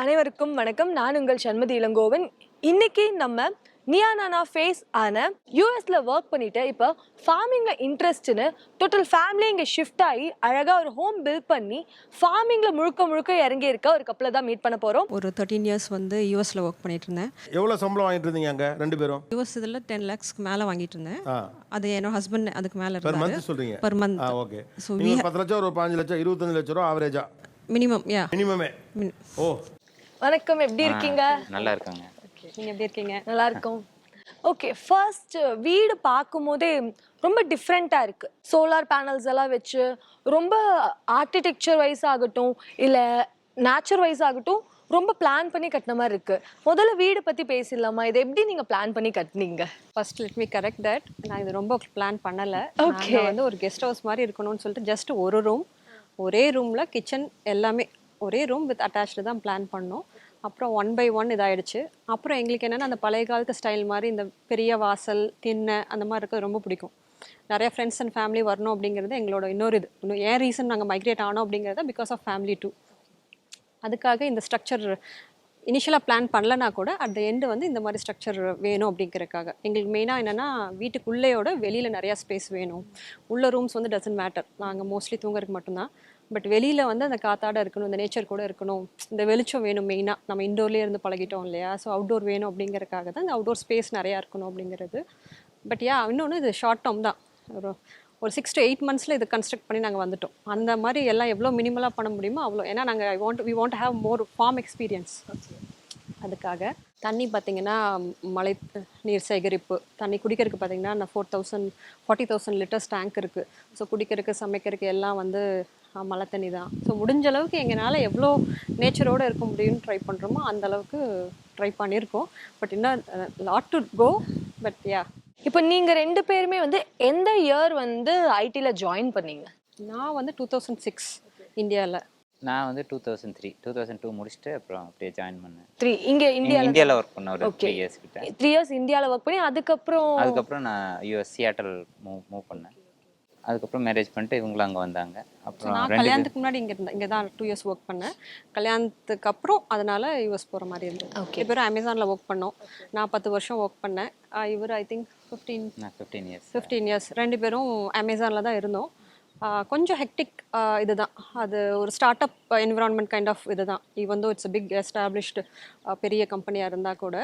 அனைவருக்கும் வணக்கம். நான் உங்கள் சண்மதி இளங்கோவன். இன்னைக்கு நம்ம நியானானா ஃபேஸ் ஆன யூஎஸ்ல ஒர்க் பண்ணிட்டு இப்போ ஃபார்மிங்ல இன்ட்ரெஸ்ட்னு டோட்டல் ஃபேமிலி இங்கே ஷிஃப்ட் ஆகி அழகா ஒரு ஹோம் பில்ட் பண்ணி ஃபார்மிங்ல முழுக்க முழுக்க இறங்கி இருக்க ஒரு கப்பலை தான் மீட் பண்ண போறோம். ஒரு தேர்ட்டீன் இயர்ஸ் வந்து யூஎஸில் ஒர்க் பண்ணிட்டு இருந்தேன். எவ்வளோ சம்பளம் வாங்கிட்டு இருந்தீங்க அங்கே? ரெண்டு பேரும்? யூஎஸ் இதில் டென் லேக்ஸ்க்கு மேலே வாங்கிட்டு இருந்தேன். அது என்னோட ஹஸ்பண்ட் அதுக்கு மேலே பெர் இருந்தார். மந்த் சொல்கிறீங்க பர் மந்த் ஓகே ஒரு பத்து லட்சம் ஒரு பாஞ்சு லட்சம் இருபத்தஞ்சு லட்சம் ரூபா ஆவரேஜா மினிமம் யா மினிமமே ஓ. வணக்கம் எப்படி இருக்கீங்க? நல்லா இருக்காங்க. நீங்கள் எப்படி இருக்கீங்க? நல்லா இருக்கும். ஓகே ஃபர்ஸ்ட் வீடு பார்க்கும்போதே ரொம்ப டிஃப்ரெண்ட்டாக இருக்கு. சோலார் பேனல்ஸ் எல்லாம் வச்சு ரொம்ப ஆர்கிடெக்சர் வைஸ் ஆகட்டும் இல்லை நேச்சர் வைஸ் ஆகட்டும் ரொம்ப பிளான் பண்ணி கட்டின மாதிரி இருக்கு. முதல்ல வீடு பத்தி பேசிடலாமா? இதை எப்படி நீங்க பிளான் பண்ணி கட்டினீங்க? First let me correct that நான் இது ரொம்ப பிளான் பண்ணலை. Okay. நாங்கள் வந்து ஒரு கெஸ்ட் ஹவுஸ் மாதிரி இருக்கணும்னு சொல்லிட்டு ஜஸ்ட் ஒரு ரூம் ஒரே ரூமில் கிச்சன் எல்லாமே ஒரே ரூம் வித் அட்டாச்டு தான் பிளான் பண்ணோம். அப்புறம் ஒன் பை ஒன் இதாயிடுச்சு. அப்புறம் எங்களுக்கு என்னென்னா அந்த பழைய காலத்து ஸ்டைல் மாதிரி இந்த பெரிய வாசல் திண்ணை அந்த மாதிரி இருக்கிறது ரொம்ப பிடிக்கும். நிறைய ஃப்ரெண்ட்ஸ் அண்ட் ஃபேமிலி வரணும் அப்படிங்கிறது எங்களோட இன்னொரு இது. இன்னும் ஏன் ரீசன் நாங்கள் மைக்ரேட் ஆனோம் அப்படிங்கிறத? பிகாஸ் ஆஃப் ஃபேமிலி டூ அதுக்காக இந்த ஸ்ட்ரக்சர் இனிஷியலாக பிளான் பண்ணலனா கூட அட் த எண்டு வந்து இந்த மாதிரி ஸ்ட்ரக்சர் வேணும் அப்படிங்கிறதுக்காக. எங்களுக்கு மெயினாக என்னென்னா வீட்டுக்குள்ளேயோட வெளியில் நிறையா ஸ்பேஸ் வேணும். உள்ள ரூம்ஸ் வந்து டசன்ட் மேட்டர் நாங்கள் மோஸ்ட்லி தூங்குறதுக்கு மட்டும்தான். பட் வெளியில் வந்து அந்த காத்தாட இருக்கணும் இந்த நேச்சர் கூட இருக்கணும். இந்த வெளிச்சம் வேணும் மெயினாக நம்ம இண்டோர்லேயே இருந்து பழகிட்டோம் இல்லையா? ஸோ அவுட்டோர் வேணும் அப்படிங்கறதுக்காக தான் இந்த அவுட்டோர் ஸ்பேஸ் நிறையா இருக்கணும் அப்படிங்கிறது. பட் யா இன்னொன்று இது ஷார்ட் டேர்ம் தான். ஒரு ஒரு சிக்ஸ் டு எயிட் மந்த்ஸில் இது கன்ஸ்ட்ரக்ட் பண்ணி நாங்கள் வந்துட்டோம். அந்த மாதிரி எல்லாம் எவ்வளோ மினிமலாக பண்ண முடியுமோ அவ்வளோ ஏன்னா நாங்கள் I want we want have more farm experience அதுக்காக தண்ணி பார்த்தீங்கன்னா மழை நீர் சேகரிப்பு தண்ணி குடிக்கிறதுக்கு பார்த்தீங்கன்னா நான் four thousand forty thousand litres tank இருக்குது ஸோ குடிக்கிறதுக்கு சமைக்கிறதுக்கு எல்லாம் வந்து மழை தண்ணி தான். ஸோ முடிஞ்ச அளவுக்கு எங்களால் எவ்வளோ நேச்சரோடு இருக்க முடியும்னு ட்ரை பண்ணுறோமோ அந்த அளவுக்கு ட்ரை பண்ணியிருக்கோம். பட் இன்னும் lot to go but yeah இப்போ நீங்க ரெண்டு பேருமே வந்து எந்த இயர் வந்து ஐடில ஜாயின் பண்ணீங்க? நான் வந்து டூ தௌசண்ட் சிக்ஸ் இந்தியாவில் நான் வந்து two thousand three two thousand two முடிச்சுட்டு அப்புறம் அப்படியே ஜாயின் பண்ணேன். த்ரீ இங்க இந்தியால. இந்தியாவில் ஒர்க் பண்ண ஒரு. த்ரீ இயர்ஸ் கிட்ட. த்ரீ இயர்ஸ் இந்தியால ஒர்க் பண்ணி அதுக்கப்புறம் அதுக்கப்புறம் நான் யூஎஸ் சியாட்டல் மூவ் மூவ் பண்ணேன். அதுக்கப்புறம் மேரேஜ் பண்ணிட்டு இவங்களும் அங்கே வந்தாங்க. அப்புறம் நான் கல்யாணத்துக்கு முன்னாடி இங்கே இருந்தேன் இங்கே தான் டூ இயர்ஸ் ஒர்க் பண்ணேன். கல்யாணத்துக்கு அப்புறம் அதனால யூஎஸ் போகிற மாதிரி இருந்தது. ரெண்டு பேரும் அமேசானில் ஒர்க் பண்ணோம். நான் பத்து வருஷம் ஒர்க் பண்ணேன். இவர் I think fifteen fifteen years fifteen years ரெண்டு பேரும் அமேசானில் தான் இருந்தோம். கொஞ்சம் ஹெக்டிக் இதுதான். அது ஒரு start up environment kind of இதுதான் even though it's big established பெரிய கம்பெனியாக இருந்தால் கூட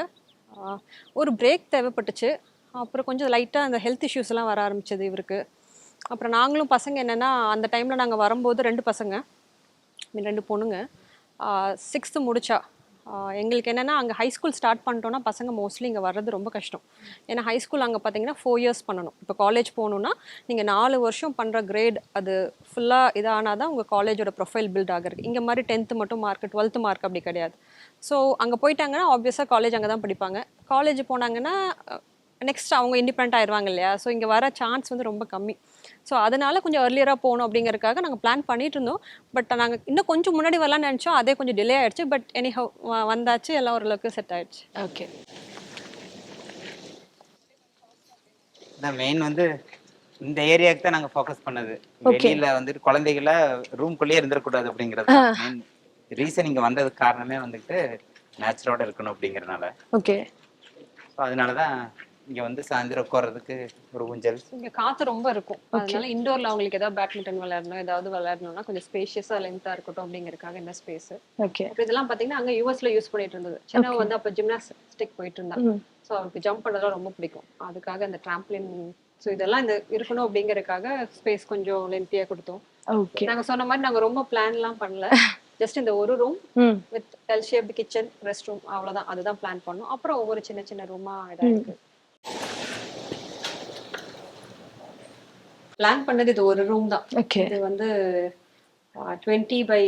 ஒரு பிரேக் தேவைப்பட்டுச்சு. அப்புறம் கொஞ்சம் லைட்டாக அந்த ஹெல்த் இஷ்யூஸ்லாம் வர ஆரம்பிச்சது இவருக்கு. அப்புறம் நாங்களும் பசங்க என்னென்னா அந்த டைமில் நாங்கள் வரும்போது ரெண்டு பசங்க ரெண்டு பொண்ணுங்க. சிக்ஸ்த்து முடிச்சா எங்களுக்கு என்னென்னா அங்கே ஹை ஸ்கூல் ஸ்டார்ட் பண்ணிட்டோன்னா பசங்க மோஸ்ட்லி இங்கே வர்றது ரொம்ப கஷ்டம். ஏன்னா ஹை ஸ்கூல் அங்கே பார்த்தீங்கன்னா ஃபோர் இயர்ஸ் பண்ணணும். இப்போ காலேஜ் போகணுன்னா நீங்கள் நாலு வருஷம் பண்ணுற கிரேட் அது ஃபுல்லாக இதானால் தான் உங்கள் காலேஜோட ப்ரொஃபைல் பில்ட் ஆகிறது இங்கே மாதிரி டென்த்து மட்டும் மார்க் டுவெல்த்து மார்க் அப்படி கிடையாது. ஸோ அங்கே போயிட்டாங்கன்னா ஆப்வியஸாக காலேஜ் அங்கே தான் படிப்பாங்க. காலேஜ் போனாங்கன்னா நெக்ஸ்ட் அவங்க இண்டிபெண்ட் ஆயிடுவாங்க இல்லையா? ஸோ இங்கே வர சான்ஸ் வந்து ரொம்ப கம்மி. ஸோ அதனால கொஞ்சம் earlier-ஆ போகணும் அப்படிங்கறதுக்காக நாங்கள் பிளான் பண்ணிட்டு இருந்தோம் பட் நாங்கள் இன்னும் கொஞ்சம் முன்னாடி வரலாம்னு நினச்சோம். அதே கொஞ்சம் டிலே ஆயிடுச்சு. பட் எனி வந்தாச்சு. எல்லாம் ஓரளவுக்கு செட் ஆயிடுச்சு. ஓகே மெயின் வந்து இந்த ஏரியாவுக்கு தான் நாங்க ஃபோக்கஸ் பண்ணது. வெளியில வந்துட்டு குழந்தைகள ரூம்குள்ளேயே இருந்துடக்கூடாது அப்படிங்கிறது ரீசன் இங்க வந்ததுக்கு காரணமே வந்துட்டு நேச்சரோட இருக்கணும் அப்படிங்கறதுனால. ஓகே ஸோ அதனால தான் இங்க வந்து சாயந்தரம் உட்கார்றதுக்கு ஒரு ஊஞ்சல். இங்கே காற்று ரொம்ப இருக்கும். அதனால இண்டோரில் அவங்களுக்கு ஏதாவது பேட்மிண்டன் விளையாடணும் ஏதாவது விளையாடணும்னா கொஞ்சம் ஸ்பேஷியஸாக லென்த்தாக இருக்கட்டும் அப்படிங்கறதுக்காக இந்த ஸ்பேஸ் ஓகே இதெல்லாம் பார்த்தீங்கன்னா அங்கே யூஎஸ்ல யூஸ் பண்ணிட்டு இருந்தது. சின்ன வந்து அப்போ ஜிம்னாஸ்டிக் போயிட்டு இருந்தா. ஸோ அவருக்கு ஜம்ப் பண்ணதெல்லாம் ரொம்ப பிடிக்கும். அதுக்காக அந்த ட்ராம்ப்ளின் ஸோ இதெல்லாம் இந்த இருக்கணும் அப்படிங்கறதுக்காக ஸ்பேஸ் கொஞ்சம் லென்த்தியாக கொடுத்தோம். ஓகே நாங்க சொன்ன மாதிரி நாங்க ரொம்ப பிளான்லாம் பண்ணல. ஜஸ்ட் இந்த ஒரு ரூம் ம். With L shaped kitchen rest room அவ்வளவுதான். அதுதான் பிளான் பண்ணோம். அப்புறம் ஒவ்வொரு சின்ன சின்ன ரூமா இதா இருக்கு பிளான் பண்ணது இது ஒரு ரூம் தான். ஓகே இது வந்து டுவெண்ட்டி பை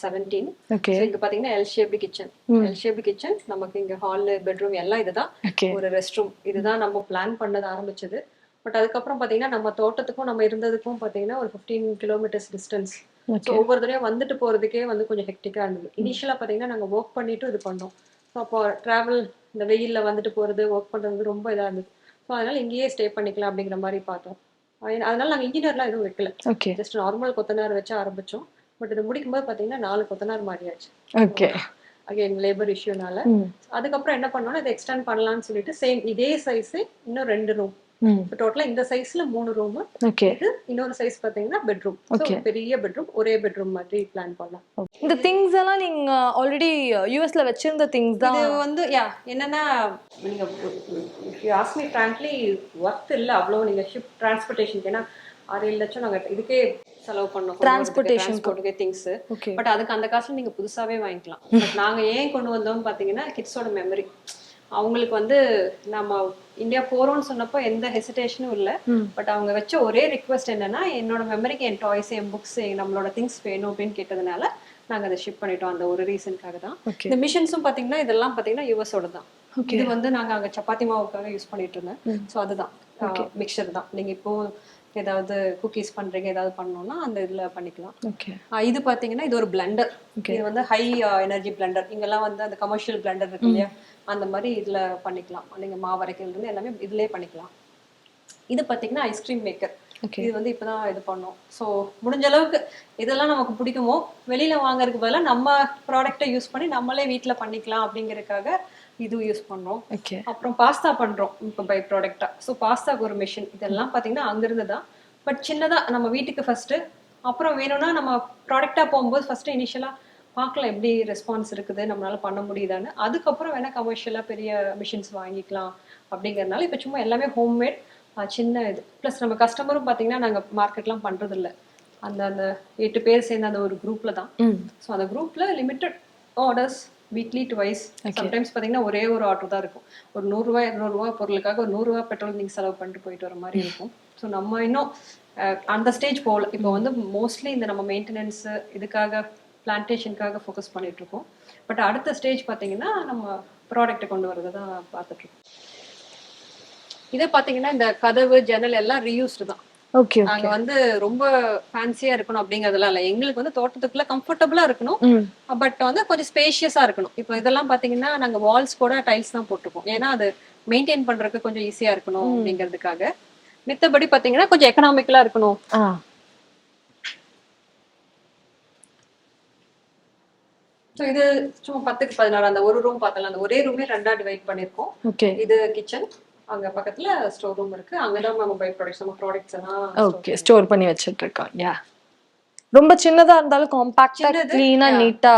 செவன்டீன் ஓகே இங்க பாத்தீங்கன்னா L shaped kitchen L shaped kitchen நமக்கு இங்க ஹால் பெட்ரூம் எல்லாம் இதுதான் ஒரு ரெஸ்ட் ரூம் இதுதான் நம்ம பிளான் பண்ணது ஆரம்பிச்சது. பட் அதுக்கப்புறம் பாத்தீங்கன்னா நம்ம தோட்டத்துக்கும் நம்ம இருந்ததுக்கும் பாத்தீங்கன்னா ஒரு 15 கிலோமீட்டர்ஸ் டிஸ்டன்ஸ் ஒவ்வொரு தடவையும் வந்துட்டு போறதுக்கே வந்து கொஞ்சம் ஹெக்டிக்கா இருந்தது. இனிஷியலா பாத்தீங்கன்னா நாங்க ஒர்க் பண்ணிட்டு இது பண்ணோம். ஸோ அப்போ டிராவல் இந்த வெயில்ல வந்துட்டு போறது ஒர்க் பண்றது ரொம்ப இதா இருந்தது. ஸோ அதனால இங்கேயே ஸ்டே பண்ணிக்கலாம் அப்படிங்கிற மாதிரி பார்த்தோம். அதனால அதனால நாங்க இன்ஜினியர்லாம் எதுவும் வைக்கல. ஓகே ஜஸ்ட் நார்மல் கொத்தனார் வச்சு ஆரம்பிச்சோம். பட் இது முடிக்கும்போது பாத்தீங்கன்னா நாலு கொத்தனார் மாறியாச்சு. ஓகே அகைன் லேபர் இஷ்யூனால அதுக்கப்புறம் என்ன பண்ணோம்னா இதை எக்ஸ்டெண்ட் பண்ணலாம்னு சொல்லிட்டு சேம் இதே சைஸ் இன்னும் ரெண்டு ரூம் டோட்டலா இந்த சைஸ்ல மூணு ரூம் ஓகே இது இன்னொரு சைஸ் பாத்தீங்கன்னா பெட்ரூம். பெரிய பெட்ரூம் ஒரே பெட்ரூம் மாதிரி பிளான் பண்ணலாம். இந்த திங்ஸ் எல்லாம் நீங்க ஆல்ரெடி யூஎஸ்ல வச்சிருந்த திங்ஸ் தான்? இது வந்து யா என்னன்னா நீங்க ஆஸ்க் மீ ஃப்ராங்க்லி ஒர்த் இல்ல அவ்வளோ நீங்க ஷிப் டிரான்ஸ்போர்ட்டேஷனுக்கு ஏன்னா ஆறு ஏழு லட்சம் நாங்க இதுக்கே செலவு பண்ணோம். Transportation. க்கு. டிரான்ஸ்போர்ட்டுக்கே திங்ஸ் பட் அதுக்கு அந்த காசுல நீங்க புதுசாவே வாங்கிக்கலாம். But நாங்க ஏன் கொண்டு வந்தோம்னு பாத்தீங்கன்னா கிட்ஸோட மெமரி அவங்களுக்கு வந்து நம்ம இந்தியா போறோம்னு சொன்னப்போ எந்த ஹெசிடேஷனும் இல்லை. பட் அவங்க வச்ச ஒரே ரிக்வெஸ்ட் என்னன்னா என்னோட மெமரிக்கு என் டாய்ஸ் என் புக்ஸ் நம்மளோட திங்ஸ் வேணும் அப்படின்னு கேட்டதுனால நாங்க அதை ஷிப் பண்ணிட்டோம் அந்த ஒரு ரீசனுக்காக தான். இந்த மிஷின்ஸும் பாத்தீங்கன்னா இதெல்லாம் பாத்தீங்கன்னா யூஎஸோட தான். இது வந்து நாங்க அங்க சப்பாத்தி மாவுக்காக யூஸ் பண்ணிட்டு இருந்தேன். ஸோ அதுதான். மிக்சர் தான். நீங்க இப்போ ஏதாவது குக்கீஸ் பண்றீங்க ஏதாவது பண்ணோம்னா அந்த இதுல பண்ணிக்கலாம். ஓகே இது பாத்தீங்கன்னா இது ஒரு பிளெண்டர் இது வந்து ஹை எனர்ஜி பிளெண்டர் இங்கெல்லாம் வந்து அந்த கமர்ஷியல் பிளெண்டர் இருக்கு இல்லையா? அந்த மாதிரி இதுல பண்ணிக்கலாம். நீங்க மாவு அரைக்கிறது இருந்து எல்லாமே இதுலயே பண்ணிக்கலாம். இது பாத்தீங்கன்னா ஐஸ்கிரீம் மேக்கர். இது வந்து இப்பதான் இது பண்ணோம். ஸோ முடிஞ்ச அளவுக்கு இதெல்லாம் நமக்கு பிடிக்குமோ வெளியில வாங்குறதுக்கு பதிலா நம்ம ப்ராடக்ட்டை யூஸ் பண்ணி நம்மளே வீட்ல பண்ணிக்கலாம் அப்படிங்கறதுக்காக இது யூஸ் பண்றோம். ஓகே அப்புறம் பாஸ்தா பண்றோம் இப்போ பை ப்ராடக்டா ஸோ பாஸ்தாக்கு ஒரு மிஷின் இதெல்லாம் பாத்தீங்கன்னா அங்கிருந்து தான். பட் சின்னதா நம்ம வீட்டுக்கு ஃபர்ஸ்ட் அப்புறம் வேணும்னா நம்ம ப்ராடக்டா போகும்போது ஃபர்ஸ்ட் இனிஷியலா பார்க்கலாம் எப்படி ரெஸ்பான்ஸ் இருக்குது நம்மளால பண்ண முடியுதான்னு. அதுக்கப்புறம் வேணா கமர்ஷியலா பெரிய மிஷின்ஸ் வாங்கிக்கலாம் அப்படிங்கறதுனால இப்போ சும்மா எல்லாமே ஹோம்மேட் சின்ன இது. ப்ளஸ் நம்ம கஸ்டமரும் பாத்தீங்கன்னா நாங்க மார்க்கெட்லாம் பண்றது இல்ல அந்த அந்த எட்டு பேர் சேர்ந்த அந்த ஒரு குரூப்ல தான். ஸோ அந்த குரூப்ல limited orders weekly twice sometimes பார்த்தீங்கன்னா ஒரே ஒரு ஆர்டர் தான் இருக்கும். ஒரு நூறுரூவா இரநூறுவா பொருளுக்காக ஒரு நூறுரூவா பெட்ரோல் நீங்கள் செலவு பண்ணிட்டு போயிட்டு வர மாதிரி இருக்கும். ஸோ நம்ம இன்னும் அந்த ஸ்டேஜ் போகல இப்போ வந்து மோஸ்ட்லி இந்த நம்ம மெயின்டெனன்ஸ் இதுக்காக பிளான்டேஷனுக்காக ஃபோக்கஸ் பண்ணிட்டு இருக்கோம். பட் அடுத்த ஸ்டேஜ் பார்த்தீங்கன்னா நம்ம ப்ராடக்ட்டை கொண்டு வரதை தான் பார்த்துட்டு இருக்கோம். இதே பார்த்தீங்கன்னா இந்த கதவு ஜன்னல் எல்லாம் ரீயூஸ்டு தான். நாங்க வந்து ரொம்ப ஃபேன்சியா இருக்கணும் அப்படிங்கறதெல்லாம் இல்ல. எங்களுக்கு வந்து தோட்டத்துக்குள்ள கம்ஃபர்டபுளா இருக்கணும். பட் வந்து கொஞ்சம் ஸ்பேஷியஸா இருக்கணும். இப்போ இதெல்லாம் பாத்தீங்கன்னா நாங்க வால்ஸ் கூட டைல்ஸ் தான் போட்டிருக்கோம். ஏன்னா அது மெயின்டைன் பண்றதுக்கு கொஞ்சம் ஈஸியா இருக்கணும் அப்படிங்கிறதுக்காக. மித்தபடி பாத்தீங்கன்னா கொஞ்சம் எக்கனாமிக்கலா இருக்கணும். ஸோ இது சும்மா பத்துக்கு பதினாறு. அந்த ஒரு ரூம் பார்த்தலாம் அந்த ஒரே ரூமே ரெண்டா டிவைட் பண்ணிருக்கோம் ஓகே. இது கிச்சன் அங்க பக்கத்துல ஸ்டோர் ரூம் இருக்கு. அங்கதான் நம்ம பை ப்ராடக்ட்ஸ் நம்ம ப்ராடக்ட்ஸ் எல்லாம் ஓகே ஸ்டோர் பண்ணி வச்சிட்டு இருக்கோம் யா ரொம்ப சின்னதா இருந்தாலும் காம்பாக்டா க்ளீனா. நீட்டா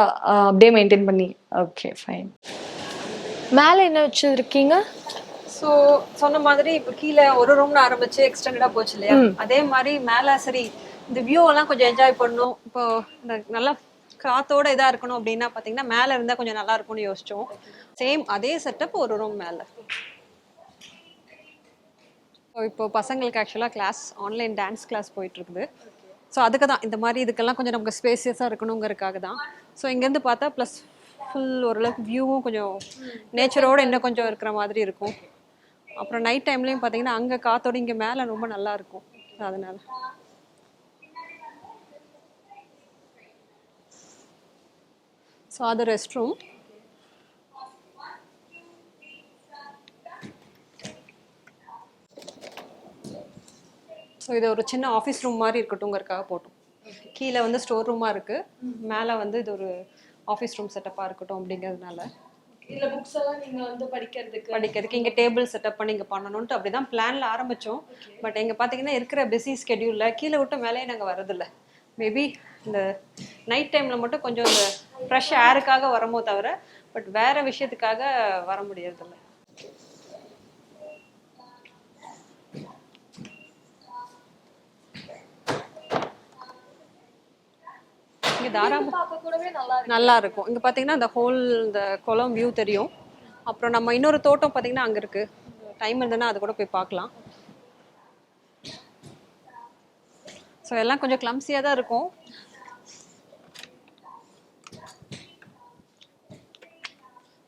அப்படியே மெயின்டைன் பண்ணி. ஓகே ஃபைன் மேல என்ன வச்சிருக்கீங்க? ஸோ சொன்ன மாதிரி இப்போ கீழே ஒரு ரூம்ல ஆரம்பிச்சு எக்ஸ்டெண்டடா போச்சு இல்லையா? அதே மாதிரி மேல சரி இந்த வியூ எல்லாம் கொஞ்சம் என்ஜாய் பண்ணணும். இப்போ இந்த நல்லா காத்தோட இதா இருக்கணும் அப்படின்னா பாத்தீங்கன்னா மேல இருந்தா கொஞ்சம் நல்லா இருக்கும்னு யோசிச்சோம். சேம் அதே செட்டப் ஒரு ரூம் மேல. இப்போ பசங்களுக்கு ஆக்சுவலாக கிளாஸ் ஆன்லைன் டான்ஸ் கிளாஸ் போயிட்டுருக்குது. ஸோ அதுக்கு தான் இந்த மாதிரி இதுக்கெல்லாம் கொஞ்சம் நமக்கு ஸ்பேசியஸாக இருக்கணுங்கிறதுக்காக தான் ஸோ இங்கேருந்து பார்த்தா ப்ளஸ் ஃபுல் ஓரளவுக்கு வியூவும் கொஞ்சம் நேச்சரோடு இன்னும் கொஞ்சம் இருக்கிற மாதிரி இருக்கும். அப்புறம் நைட் டைம்லேயும் பார்த்தீங்கன்னா அங்கே காத்தோட இங்கே மேலே ரொம்ப நல்லா இருக்கும். அதனால. ஸோ அது ரெஸ்ட் ரூம் ஸோ இது ஒரு சின்ன ஆஃபீஸ் ரூம் மாதிரி இருக்கட்டும்ங்கிறதுக்காக போட்டோம். கீழே வந்து ஸ்டோர் ரூமாக இருக்கு. மேலே வந்து இது ஒரு ஆஃபீஸ் ரூம் செட்டப்பாக இருக்கட்டும் அப்படிங்கிறதுனால. இதுல புக்ஸ் எல்லாம் நீங்க வந்து படிக்கிறதுக்கு படிக்கிறதுக்கு இங்கே டேபிள் செட்டப் பண்ணி இங்கே பண்ணணும்ட்டு அப்படி தான் பிளானில் ஆரம்பித்தோம் பட் எங்கே பார்த்தீங்கன்னா இருக்கிற பிஸி ஸ்கெடியூலில் கீழே விட்டு மேலே நாங்கள் வரதில்லை மேபி இந்த நைட் டைமில் மட்டும் கொஞ்சம் இந்த ஃப்ரெஷ் ஏருக்காக வரமோ தவிர பட் வேற விஷயத்துக்காக வர முடியறதில்ல. கூடவே நல்லா இருக்கு. நல்லா இருக்கும். இங்க பாத்தீங்கன்னா இந்த ஹோல் இந்த குளம் வியூ தெரியும். அப்புறம் நம்ம இன்னொரு தோட்டம் பாத்தீங்கன்னா அங்க இருக்கு. டைம் இருந்ததுன்னா அது கூட போய் பார்க்கலாம் ஸோ எல்லாம் கொஞ்சம் கிளம்சியாக தான் இருக்கும்.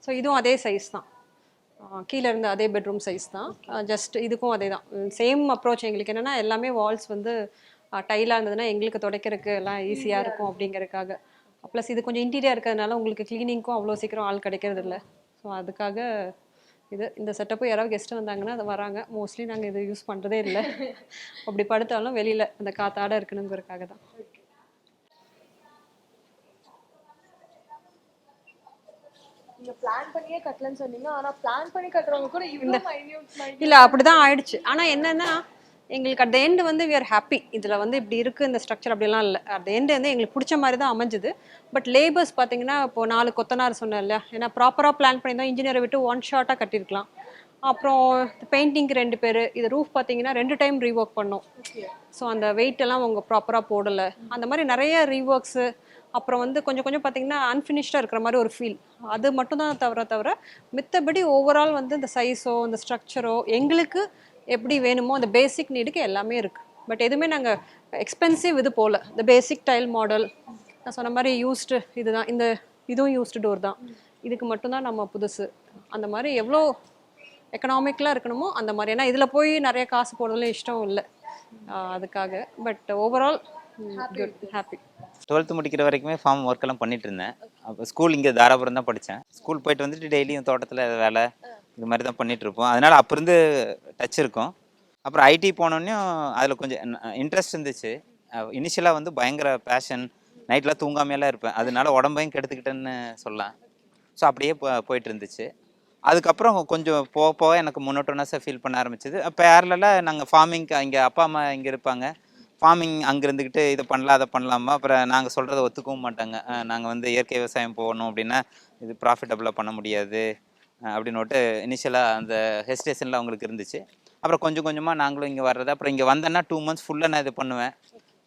ஸோ இதுவும் அதே சைஸ் தான். கீழ இருந்து அதே பெட்ரூம் சைஸ் தான். ஜஸ்ட் இதுக்கும் அதே தான் சேம் அப்ரோச் எங்களுக்கு என்னன்னா எல்லாமே வால்ஸ் வந்து டைலாக இருந்ததுன்னா எங்களுக்கு துடைக்கிறதுக்கு எல்லாம் ஈஸியாக இருக்கும் அப்படிங்கறதுக்காக. ப்ளஸ் இது கொஞ்சம் இன்டீரியர் இருக்கிறதுனால உங்களுக்கு க்ளீனிங்க்கும் அவ்வளோ சீக்கிரம் ஆள் கிடைக்கிறது இல்லை ஸோ அதுக்காக இது இந்த செட்டப்பு யாராவது கெஸ்ட் வந்தாங்கன்னா அது வராங்க. மோஸ்ட்லி நாங்கள் இது யூஸ் பண்ணுறதே இல்லை. அப்படி படுத்தாலும் வெளியில் அந்த காத்தாட இருக்கணுங்கிறதுக்காக தான். நீங்க பிளான் பண்ணியே கட்டலன்னு சொன்னீங்க. ஆனா பிளான் பண்ணி கட்டுறவங்க கூட இவ்வளவு மைன்யூட் இல்லை அப்படிதான் ஆயிடுச்சு. ஆனால் என்னன்னா எங்களுக்கு அட் எண்டு வந்து வி ஆர் ஹாப்பி இதில் வந்து இப்படி இருக்குது இந்த ஸ்ட்ரக்சர் அப்படிலாம் இல்லை. அட் எண்ட் வந்து எங்களுக்கு பிடிச்ச மாதிரி தான் அமைஞ்சுது. பட் லேபர்ஸ் பார்த்தீங்கன்னா இப்போ நாலு கொத்தனார் சொன்னேன் இல்லையா ஏன்னா ப்ராப்பராக பிளான் பண்ணி தான் இன்ஜினியரை விட்டு ஒன் ஷார்ட்டாக கட்டியிருக்கலாம். அப்புறம் பெயிண்டிங்க்கு ரெண்டு பேர் இது ரூஃப் பார்த்தீங்கன்னா ரெண்டு டைம் ரீஒர்க் பண்ணோம். ஸோ அந்த வெயிட் எல்லாம் அவங்க ப்ராப்பராக போடலை. அந்த மாதிரி நிறைய ரீஒர்க்ஸு அப்புறம் வந்து கொஞ்சம் கொஞ்சம் பார்த்தீங்கன்னா அன்ஃபினிஷ்டாக இருக்கிற மாதிரி ஒரு ஃபீல் அது மட்டும் தான் தவிர தவிர மித்தபடி ஓவரால் வந்து இந்த சைஸோ இந்த ஸ்ட்ரக்சரோ எங்களுக்கு எப்படி வேணுமோ அந்த பேசிக் நீடுக்கு எல்லாமே இருக்குது பட் எதுவுமே நாங்கள் எக்ஸ்பென்சிவ் இது போல். இந்த பேசிக் டைல் மாடல் நான் சொன்ன மாதிரி யூஸ்டு இதுதான். இந்த இதுவும் யூஸ்டு டோர் தான். இதுக்கு மட்டும்தான் நம்ம புதுசு. அந்த மாதிரி எவ்வளோ எக்கனாமிக்கலாக இருக்கணுமோ அந்த மாதிரி. ஏன்னா இதில் போய் நிறைய காசு போடுறதுல இஷ்டம் இல்லை. அதுக்காக. பட் ஓவரால் ஹாப்பி டுவெல்த்து முடிக்கிற வரைக்குமே ஃபார்ம் ஒர்க் எல்லாம் பண்ணிட்டு இருந்தேன். அப்போ ஸ்கூல் இங்கே தாராபுரம் தான் படித்தேன் ஸ்கூல் போயிட்டு வந்துட்டு டெய்லியும் தோட்டத்தில் வேலை. இது மாதிரி தான் பண்ணிட்டு இருப்போம் அதனால அப்போ இருந்து டச் இருக்கும். அப்புறம் ஐடி போனோடனே அதில் கொஞ்சம் இன்ட்ரெஸ்ட் இருந்துச்சு. இனிஷியலாக வந்து பயங்கர பேஷன் நைட்லாம் தூங்காமையெல்லாம் இருப்பேன். அதனால உடம்பையும் கெடுத்துக்கிட்டேன்னு சொல்லலாம். ஸோ அப்படியே போ போயிட்டு இருந்துச்சு அதுக்கப்புறம் கொஞ்சம் போக போக எனக்கு முன்னோட்டனஸாக ஃபீல் பண்ண ஆரம்பிச்சது. பேரலாக நாங்கள் ஃபார்மிங்க்கு இங்கே அப்பா அம்மா இங்கே இருப்பாங்க. ஃபார்மிங் அங்கே இருந்துக்கிட்டு இதை பண்ணலாம் அதை பண்ணலாமா? அப்புறம் நாங்கள் சொல்கிறத ஒத்துக்கவும் மாட்டாங்க. நாங்கள் வந்து இயற்கை விவசாயம் போகணும் அப்படின்னா இது ப்ராஃபிட்டபுளாக பண்ண முடியாது. அப்படின்னுட்டு இனிஷியலாக அந்த ஹெஸ்டேஷனில் அவங்களுக்கு இருந்துச்சு. அப்புறம் கொஞ்சம் கொஞ்சமாக நாங்களும் இங்கே வர்றது அப்புறம் இங்கே வந்தேன்னா டூ மந்த்ஸ் ஃபுல்லாக நான் இது பண்ணுவேன்.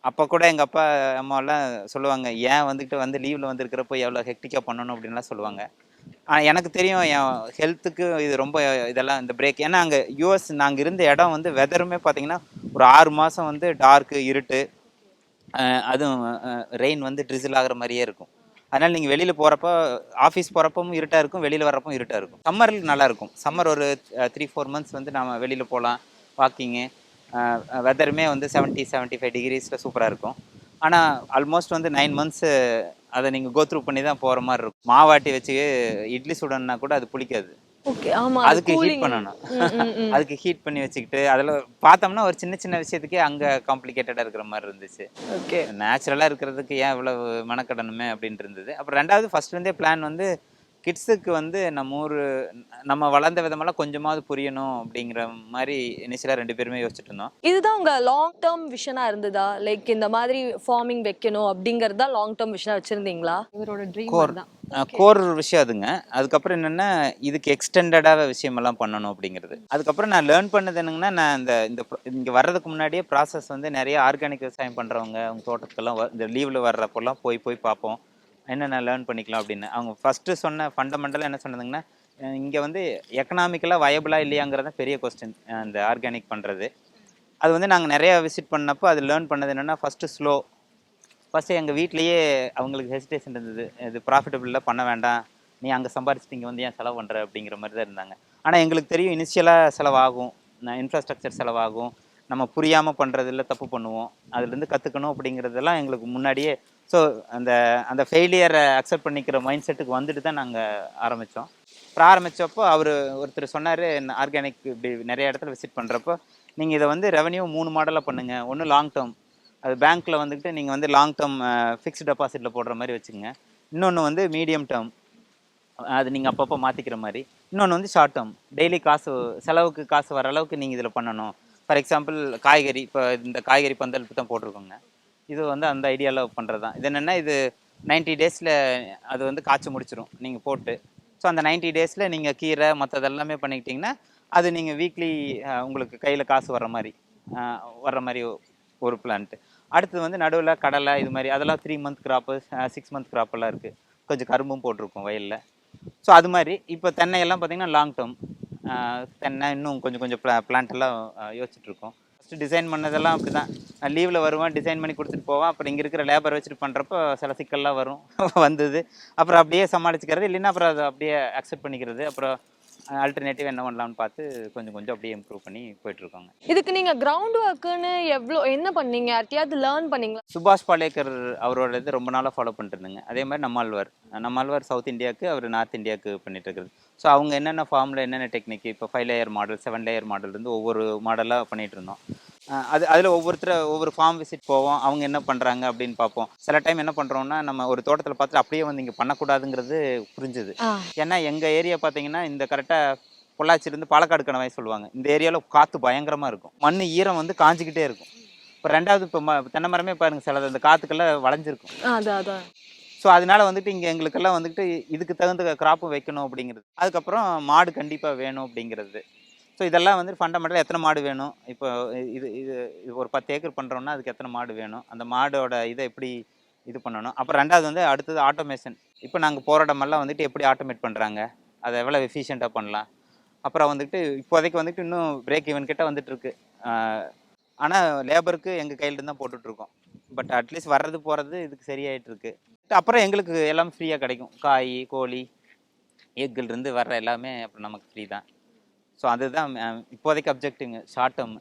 அப்போ கூட எங்கள் அப்பா அம்மாவெல்லாம் சொல்லுவாங்க ஏன் வந்துக்கிட்டு வந்து லீவில் வந்திருக்கிறப்போ எவ்வளோ ஹெக்டிக்காக பண்ணணும்? அப்படின்லாம் சொல்லுவாங்க. ஆனால் எனக்கு தெரியும் என் ஹெல்த்துக்கு இது ரொம்ப இதெல்லாம் இந்த பிரேக் ஏன்னா அங்கே யூஎஸ் நாங்கள் இருந்த இடம் வந்து வெதருமே பார்த்தீங்கன்னா ஒரு ஆறு மாதம் வந்து டார்க்கு இருட்டு அதுவும் ரெயின் வந்து ட்ரிசில் ஆகிற மாதிரியே இருக்கும். அதனால் நீங்கள் வெளியில் போகிறப்ப ஆஃபீஸ் போகிறப்பவும் இருட்டாக இருக்கும் வெளியில் வர்றப்பவும் இருட்டாக இருக்கும். சம்மரில் நல்லாயிருக்கும் சம்மர் ஒரு த்ரீ ஃபோர் மந்த்ஸ் வந்து நம்ம வெளியில் போகலாம் வாக்கிங்கு வெதருமே வந்து 70 75 ஃபைவ் டிகிரிஸில் சூப்பராக இருக்கும். ஆனால் ஆல்மோஸ்ட் வந்து நைன் மந்த்ஸு அதை நீங்கள் கோத்ரூ பண்ணி தான் போகிற மாதிரி இருக்கும். மாவாட்டி வச்சு இட்லி சுடணுன்னா கூட அது பிடிக்காது அதுக்கு ஹீட் பண்ணணும். அதுக்கு ஹீட் பண்ணி வச்சுக்கிட்டு அதில் பார்த்தோம்னா ஒரு சின்ன சின்ன விஷயத்துக்கே அங்கே காம்ப்ளிகேட்டடாக இருக்கிற மாதிரி இருந்துச்சு. ஓகே நேச்சுரலாக இருக்கிறதுக்கு ஏன் இவ்வளவு மெனக்கடணுமே அப்படின்ட்டு இருந்தது. அப்புறம் ரெண்டாவது ஃபர்ஸ்ட் இருந்தே பிளான் வந்து கிட்ஸுக்கு வந்து நம்ம ஊர் நம்ம வளர்ந்த விதமெல்லாம் கொஞ்சமாவது புரியணும் அப்படிங்கிற மாதிரி இனிஷியலாக ரெண்டு பேருமே யோசிச்சுட்டு இருந்தோம். இதுதான் உங்க லாங் டேர்ம் விஷனா இருந்ததா? லைக் இந்த மாதிரி ஃபார்மிங் வைக்கணும் அப்படிங்கறது தான் லாங் டேர்ம் விஷனா வச்சிருந்தீங்களா? இவரோட ட்ரீம் கோர் தான் கோர் விஷயம் அதுங்க. அதுக்கப்புறம் என்னென்னா இதுக்கு எக்ஸ்டெண்டடாக விஷயமெல்லாம் பண்ணணும் அப்படிங்கிறது. அதுக்கப்புறம் நான் லேர்ன் பண்ணது என்னங்கன்னா நான் இந்த இந்த இங்கே வர்றதுக்கு முன்னாடியே ப்ராசஸ் வந்து நிறைய ஆர்கானிக் விவசாயம் பண்ணுறவங்க அவங்க தோட்டத்துக்கெல்லாம் இந்த லீவில் வர்றப்போல்லாம் போய் போய் பார்ப்போம். என்னென்ன லேர்ன் பண்ணிக்கலாம் அப்படின்னு. அவங்க ஃபஸ்ட்டு சொன்ன ஃபண்டமெண்டலாக என்ன சொன்னதுங்கன்னா இங்கே வந்து எக்கனாமிக்கலாக வயபிளாக இல்லையாங்கிறத பெரிய கொஸ்டின் அந்த ஆர்கானிக் பண்ணுறது அது வந்து நாங்கள் நிறையா விசிட் பண்ணப்போ அது லேர்ன் பண்ணது என்னென்னா ஃபஸ்ட்டு ஸ்லோ ஃபஸ்ட்டு எங்கள் வீட்லேயே அவங்களுக்கு ஹெசிடேஷன் இருந்தது. இது ப்ராஃபிட்டபுளாக பண்ண வேண்டாம். நீ அங்கே சம்பாரிச்சிட்டு இங்கே வந்து ஏன் செலவு பண்ணுற அப்படிங்கிற மாதிரி தான் இருந்தாங்க. ஆனால் எங்களுக்கு தெரியும் இனிஷியலாக செலவாகும். இன்ஃப்ராஸ்ட்ரக்சர் செலவாகும். நம்ம புரியாமல் பண்ணுறதுல தப்பு பண்ணுவோம். அதுலேருந்து கற்றுக்கணும் அப்படிங்கிறதெல்லாம் எங்களுக்கு முன்னாடியே ஸோ அந்த அந்த ஃபெயிலியரை அக்செப்ட் பண்ணிக்கிற மைண்ட் செட்டுக்கு வந்துட்டு தான் நாங்கள் ஆரம்பித்தோம் அப்புறம் ஆரம்பித்தப்போ அவர் ஒருத்தர் சொன்னார் ஆர்கானிக் இப்படி நிறைய இடத்துல விசிட் பண்ணுறப்போ நீங்கள் இதை வந்து ரெவன்யூ மூணு மாடலாக பண்ணுங்கள் ஒன்று லாங் டேர்ம் அது பேங்க்கில் வந்துக்கிட்டு நீங்கள் வந்து லாங் டேர்ம் ஃபிக்ஸ்டு டெபாசிட்டில் போடுற மாதிரி வச்சுங்க இன்னொன்று வந்து மீடியம் டேர்ம் அது நீங்கள் அப்பப்போ மாற்றிக்கிற மாதிரி. இன்னொன்று வந்து ஷார்ட் டேர்ம் டெய்லி காசு செலவுக்கு காசு வர அளவுக்கு நீங்கள் இதில் பண்ணணும். ஃபார் எக்ஸாம்பிள் காய்கறி இப்போ இந்த காய்கறி பந்தல் தான் போட்டிருக்கோங்க. இது வந்து அந்த ஐடியாவில் பண்ணுறது தான் இது என்னென்னா இது 90 டேஸில் அது வந்து காய்ச்சி முடிச்சிடும் நீங்கள் போட்டு. ஸோ அந்த 90 டேஸில் நீங்கள் கீரை மற்றதெல்லாமே பண்ணிக்கிட்டிங்கன்னா அது நீங்கள் வீக்லி உங்களுக்கு கையில் காசு வர்ற மாதிரி வர்ற மாதிரி ஒரு பிளான்ட்டு அடுத்தது வந்து நடுவில் கடலை இது மாதிரி அதெல்லாம் three month crop six month கிராப்பெல்லாம் இருக்குது கொஞ்சம் கரும்பும் போட்டிருக்கோம் வயலில். ஸோ அது மாதிரி இப்போ தென்னை எல்லாம் பார்த்தீங்கன்னா லாங் டேர்ம் தென்னை இன்னும் கொஞ்சம் கொஞ்சம் ப்ளா பிளான்ட் எல்லாம் யோசிச்சிட்டுருக்கோம் ஃபஸ்ட்டு டிசைன் பண்ணதெல்லாம் அப்படி தான் நான் லீவில் வருவேன் டிசைன் பண்ணி கொடுத்துட்டு போவேன். அப்புறம் இங்கே இருக்கிற லேபர் வச்சுட்டு பண்ணுறப்போ சில சிக்கல்லாம் வரும். வந்தது. அப்புறம் அப்படியே சமாளிச்சுக்கிறது. இல்லைன்னா அப்புறம் அதை அப்படியே அக்செப்ட் பண்ணிக்கிறது. அப்புறம் ஆல்டர்னேட்டிவ் என்ன பண்ணலாம்னு பார்த்து கொஞ்சம் கொஞ்சம் அப்படியே இம்ப்ரூவ் பண்ணி போயிட்டுருக்கோங்க. இதுக்கு நீங்க கிரவுண்ட் ஒர்க்குன்னு எவ்வளோ என்ன பண்ணீங்க? யார்ட்டையாவது லேர்ன் பண்ணீங்களா? சுபாஷ் பாலேக்கர் அவரோட இது ரொம்ப நாளாக ஃபாலோ பண்ணிட்டு இருந்தேங்க அதே மாதிரி நம்மாழ்வார். நம்மாழ்வார் சவுத் இந்தியாவுக்கு அவர் நார்த் இந்தியாவுக்கு பண்ணிட்டு இருக்கிறது ஸோ அவங்க என்னென்ன ஃபார்மில் என்னென்ன டெக்னிக் இப்போ five layer model seven layer model இருந்து ஒவ்வொரு மாடலாக பண்ணிட்டு இருந்தோம் அது அதில் ஒவ்வொருத்தர் ஒவ்வொரு ஃபார்ம் விசிட் போவோம். அவங்க என்ன பண்ணுறாங்க அப்படின்னு பார்ப்போம். சில டைம் என்ன பண்ணுறோம்னா நம்ம ஒரு தோட்டத்தில் பார்த்துட்டு அப்படியே வந்து இங்கே பண்ணக்கூடாதுங்கிறது புரிஞ்சுது. ஏன்னா எங்கள் ஏரியா பார்த்தீங்கன்னா இந்த கரெக்டாக பொள்ளாச்சியிலேருந்து பாலக்காடு கணவாய் சொல்லுவாங்க. இந்த ஏரியாவில் காற்று பயங்கரமாக இருக்கும். மண் ஈரம் வந்து காஞ்சிக்கிட்டே இருக்கும். இப்போ ரெண்டாவது இப்போ ம தென்னை மரமே பாருங்க சிலது அந்த காற்றுக்கெல்லாம் வளைஞ்சிருக்கும். ஸோ அதனால வந்துட்டு இங்கே எங்களுக்கெல்லாம் வந்துட்டு இதுக்கு தகுந்த கிராப்பு வைக்கணும் அப்படிங்கிறது. அதுக்கப்புறம் மாடு கண்டிப்பாக வேணும் அப்படிங்கிறது. ஸோ இதெல்லாம் வந்து ஃபண்டமெண்டலாக எத்தனை மாடு வேணும்? இப்போ இது இது இது ஒரு பத்து ஏக்கர் பண்ணுறோம்னா அதுக்கு எத்தனை மாடு வேணும்? அந்த மாடோட இதை எப்படி இது பண்ணணும்? அப்புறம் ரெண்டாவது வந்து அடுத்தது ஆட்டோமேஷன் இப்போ நாங்கள் போகிற இடமெல்லாம் வந்துட்டு எப்படி ஆட்டோமேட் பண்ணுறாங்க அதை எவ்வளோ எஃபிஷியண்ட்டாக பண்ணலாம்? அப்புறம் வந்துட்டு இப்போதைக்கு வந்துட்டு இன்னும் பிரேக் ஈவன் கிட்ட வந்துட்டுருக்கு ஆனால் லேபருக்கு எங்கள் கையிலேருந்து தான் போட்டுட்ருக்கோம் பட் அட்லீஸ்ட் வர்றது போகிறது இதுக்கு சரியாயிட்டுருக்கு அப்புறம் எங்களுக்கு எல்லாம் ஃப்ரீயாக கிடைக்கும். காய் கோழி எக்குல இருந்து வர்ற எல்லாமே அப்புறம் நமக்கு ஃப்ரீ தான். ஸோ அதுதான் இப்போதைக்கு அப்ஜெக்டிவ்ங்க ஷார்ட் டேர்ம்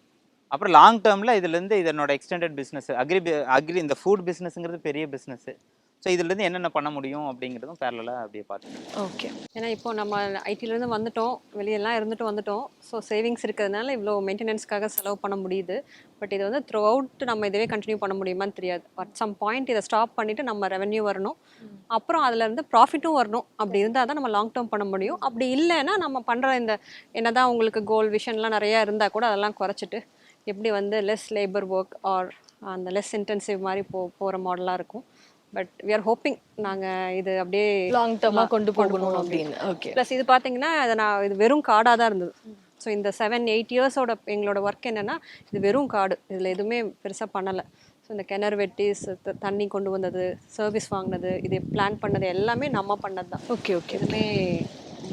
அப்புறம் லாங் டேர்மில் இதுலேருந்து இதனோட எக்ஸ்டெண்டட் பிஸ்னஸ் அக்ரி அக்ரி இந்த ஃபுட் பிஸ்னஸ்ங்கிறது பெரிய பிஸ்னஸ்ஸு ஸோ இதுலேருந்து என்னென்ன பண்ண முடியும் அப்படிங்கிறதும் பேரலாக அப்படியே பார்த்துட்டு ஓகே ஏன்னா இப்போ நம்ம ஐடிலேருந்து வந்துட்டோம். வெளியெல்லாம் இருந்துட்டு வந்துட்டோம். ஸோ சேவிங்ஸ் இருக்கிறதுனால இவ்வளோ மெயின்டெனன்ஸ்க்காக செலவு பண்ண முடியுது. பட் இது வந்து த்ரூ அவுட் நம்ம இதுவே கண்டினியூ பண்ண முடியுமான்னு தெரியாது. அட் சம் பாயிண்ட் இதை ஸ்டாப் பண்ணிவிட்டு நம்ம ரெவன்யூ வரணும். அப்புறம் அதுலேருந்து ப்ராஃபிட்டும் வரணும். அப்படி இருந்தால் தான் நம்ம லாங் டேர்ம் பண்ண முடியும். அப்படி இல்லைன்னா நம்ம பண்ணுற இந்த என்னதான் உங்களுக்கு கோல் விஷன்லாம் நிறையா இருந்தால் கூட அதெல்லாம் குறைச்சிட்டு எப்படி வந்து லெஸ் லேபர் ஒர்க் ஆர் அந்த லெஸ் இன்டென்சிவ் மாதிரி போ போகிற மாடலாக இருக்கும். பட் we are ஹோப்பிங் நாங்கள் இது அப்படியே லாங் டேர்மா கொண்டு போகணும் அப்படின்னு. ஓகே ப்ளஸ் இது பார்த்தீங்கன்னா அதை நான் இது வெறும் காடாக தான் இருந்தது. ஸோ இந்த செவன் எயிட் இயர்ஸோட எங்களோட ஒர்க் என்னென்னா இது வெறும் காடு இதில் எதுவுமே பெருசாக பண்ணலை. ஸோ இந்த கிணறு வெட்டி தண்ணி கொண்டு வந்தது சர்வீஸ் வாங்கினது இது பிளான் பண்ணது எல்லாமே நம்ம பண்ணது தான். ஓகே ஓகே எதுவுமே